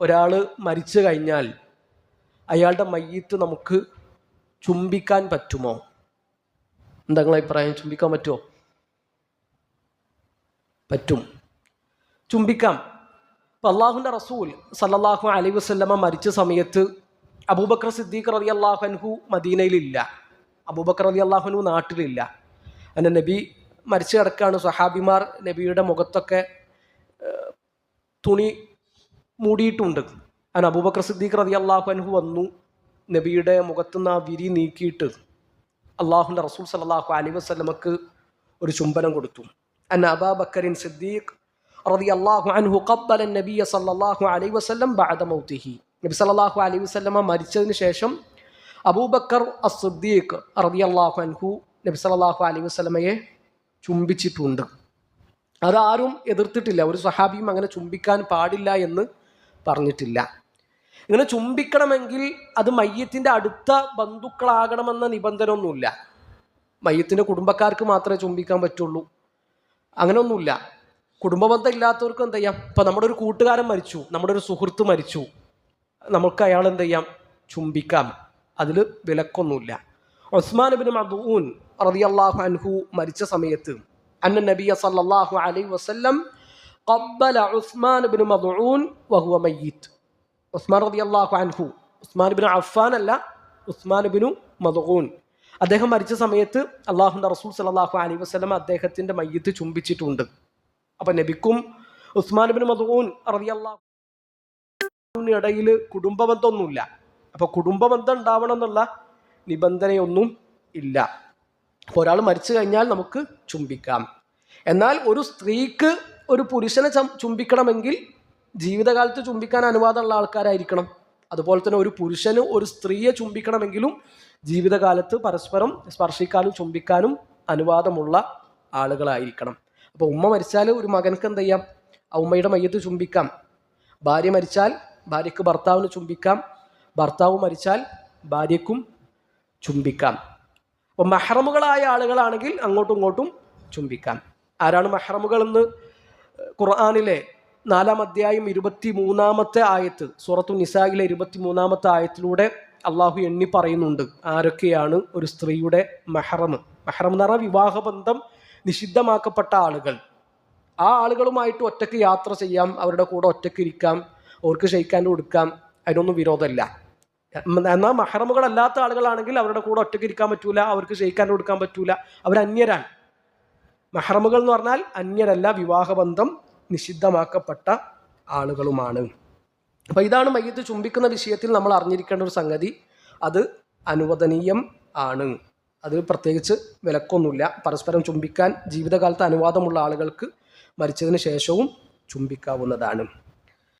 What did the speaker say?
ഒരാൾ മരിച്ചു കഴിഞ്ഞാൽ അയാളുടെ മയ്യത്ത് നമുക്ക് ചുംബിക്കാൻ പറ്റുമോ? എന്താ അഭിപ്രായം? ചുംബിക്കാൻ പറ്റുമോ? പറ്റും. ചുംബിക്കാം. ഇപ്പം അള്ളാഹുന്റെ റസൂൽ സല്ലാഹു അലൈഹി വസല്ലമ മരിച്ച സമയത്ത് അബൂബക്കർ സിദ്ദീഖ് റതി അള്ളാഹുൻഹു മദീനയിലില്ല. അബൂബക്കർ റതി അള്ളാഹുനു നാട്ടിലില്ല. അങ്ങനെ നബി മരിച്ചു കിടക്കാണ്. സഹാബിമാർ നബിയുടെ മുഖത്തൊക്കെ തുണി മൂടിയിട്ടുണ്ട്. അങ്ങനെ അബൂബക്കർ സിദ്ദീഖ് റതി അള്ളാഹു അനുഹു വന്നു നബിയുടെ മുഖത്തുനിന്ന് ആ വിരി നീക്കിയിട്ട് അള്ളാഹുന്റെ റസൂൽ സലാഹു അലി വസ്ലമക്ക് ഒരു ചുംബനം കൊടുത്തു. അന്ന അബാ ബക്കറിൻ സിദ്ദീഖ് റതി അള്ളാഹു അൻഹു ഖബ്ബല നബിയ സല്ലല്ലാഹു അലൈഹി വസ്ലം ബാദ മൗതിഹി നബി സല്ലല്ലാഹു അലൈഹി വസല്ലമ മരിച്ചതിന് ശേഷം അബൂബക്കർ അസുദ്ദീഖ് റതി അള്ളാഹു അൻഹു നബി സല്ലല്ലാഹു അലൈഹി വസ്ലമയെ ചുംബിച്ചിട്ടുണ്ട്. അതാരും എതിർത്തിട്ടില്ല. ഒരു സഹാബിയും അങ്ങനെ ചുംബിക്കാൻ പാടില്ല എന്ന് പറഞ്ഞിട്ടില്ല. ഇങ്ങനെ ചുംബിക്കണമെങ്കിൽ അത് മയ്യത്തിന്റെ അടുത്ത ബന്ധുക്കളാകണമെന്ന നിബന്ധന ഒന്നുമില്ല മയ്യത്തിന്റെ കുടുംബക്കാർക്ക് മാത്രമേ ചുംബിക്കാൻ പറ്റുള്ളൂ. അങ്ങനെയൊന്നുമില്ല. കുടുംബബന്ധം ഇല്ലാത്തവർക്ക് എന്ത് ചെയ്യാം? ഇപ്പം നമ്മുടെ ഒരു കൂട്ടുകാരൻ മരിച്ചു. നമ്മുടെ ഒരു സുഹൃത്ത് മരിച്ചു. നമുക്ക് അയാൾ എന്ത് ചെയ്യാം? ചുംബിക്കാം. അതിൽ വിലക്കൊന്നുമില്ല. ഉസ്മാൻ ബിൻ മദൂൻ റളിയല്ലാഹു അൻഹു മരിച്ച സമയത്ത് അന്ന നബിയ സല്ലല്ലാഹു അലൈഹി വസല്ലം قبل عثمان بن مضعون وهو ميت ഉസ്മാൻ റളിയല്ലാഹു അൻഹു ഉസ്മാൻ ബിൻ അഫ്ഫാൻ അല്ല ഉസ്മാൻ ബിനു മദൂൻ അദ്ദേഹം മരിച്ച സമയത്ത് അള്ളാഹുന്റെ റസൂൽ സല്ലല്ലാഹു അലൈഹി വസല്ലം അദ്ദേഹത്തിന്റെ മയ്യത്ത് ചുംബിച്ചിട്ടുണ്ട് അപ്പൊ നബിക്കും ഉസ്മാൻ ബിൻ മദൂൻ റളിയല്ലാഹു ഇടയിൽ കുടുംബബന്ധമൊന്നുമില്ല അപ്പൊ കുടുംബബന്ധം ഉണ്ടാവണം എന്നുള്ള നിബന്ധനയൊന്നും ഇല്ല അപ്പോൾ ഒരാൾ മരിച്ചു കഴിഞ്ഞാൽ നമുക്ക് ചുംബിക്കാം എന്നാൽ ഒരു സ്ത്രീക്ക് ഒരു പുരുഷനെ ചുംബിക്കണമെങ്കിൽ ജീവിതകാലത്ത് ചുംബിക്കാൻ അനുവാദമുള്ള ആൾക്കാരായിരിക്കണം. അതുപോലെ തന്നെ ഒരു പുരുഷന് ഒരു സ്ത്രീയെ ചുംബിക്കണമെങ്കിലും ജീവിതകാലത്ത് പരസ്പരം സ്പർശിക്കാനും ചുംബിക്കാനും അനുവാദമുള്ള ആളുകളായിരിക്കണം. അപ്പോൾ ഉമ്മ മരിച്ചാൽ ഒരു മകനക്ക് എന്ത് ചെയ്യാം? ആ ഉമ്മയുടെ മയ്യത്ത് ചുംബിക്കാം. ഭാര്യ മരിച്ചാൽ ഭാര്യയ്ക്ക് ഭർത്താവിന് ചുംബിക്കാം. ഭർത്താവ് മരിച്ചാൽ ഭാര്യയ്ക്കും ചുംബിക്കാം. അപ്പോൾ മെഹ്റമുകളായ ആളുകളാണെങ്കിൽ അങ്ങോട്ടും ഇങ്ങോട്ടും ചുംബിക്കാം. ആരാണ് മെഹ്റമുകൾ എന്ന് ഖുർആാനിലെ നാലാം അധ്യായം ഇരുപത്തി മൂന്നാമത്തെ ആയത്ത് സൂറത്തു നിസായിലെ ഇരുപത്തി മൂന്നാമത്തെ ആയത്തിലൂടെ അള്ളാഹു എണ്ണി പറയുന്നുണ്ട് ആരൊക്കെയാണ് ഒരു സ്ത്രീയുടെ മെഹറം. മെഹറം എന്ന് പറഞ്ഞാൽ വിവാഹബന്ധം നിഷിദ്ധമാക്കപ്പെട്ട ആളുകൾ. ആ ആളുകളുമായിട്ട് ഒറ്റയ്ക്ക് യാത്ര ചെയ്യാം അവരുടെ കൂടെ ഒറ്റയ്ക്ക് ഇരിക്കാം അവർക്ക് ക്ഷയിക്കാൻ കൊടുക്കാം അതിനൊന്നും വിരോധമല്ല. എന്നാൽ മഹറമുകളല്ലാത്ത ആളുകളാണെങ്കിൽ അവരുടെ കൂടെ ഒറ്റയ്ക്ക് ഇരിക്കാൻ പറ്റൂല അവർക്ക് ക്ഷയിക്കാൻ കൊടുക്കാൻ പറ്റൂല. അവർ അന്യരാണ് മഹറമുകൾ എന്ന് പറഞ്ഞാൽ അന്യരല്ല വിവാഹബന്ധം നിഷിദ്ധമാക്കപ്പെട്ട ആളുകളുമാണ്. അപ്പൊ ഇതാണ് മയ്യത്ത് ചുംബിക്കുന്ന വിഷയത്തിൽ നമ്മൾ അറിഞ്ഞിരിക്കേണ്ട ഒരു സംഗതി. അത് അനുവദനീയം ആണ്. അത് പ്രത്യേകിച്ച് വിലക്കൊന്നുമില്ല. പരസ്പരം ചുംബിക്കാൻ ജീവിതകാലത്ത് അനുവാദമുള്ള ആളുകൾക്ക് മരിച്ചതിന് ശേഷവും ചുംബിക്കാവുന്നതാണ്.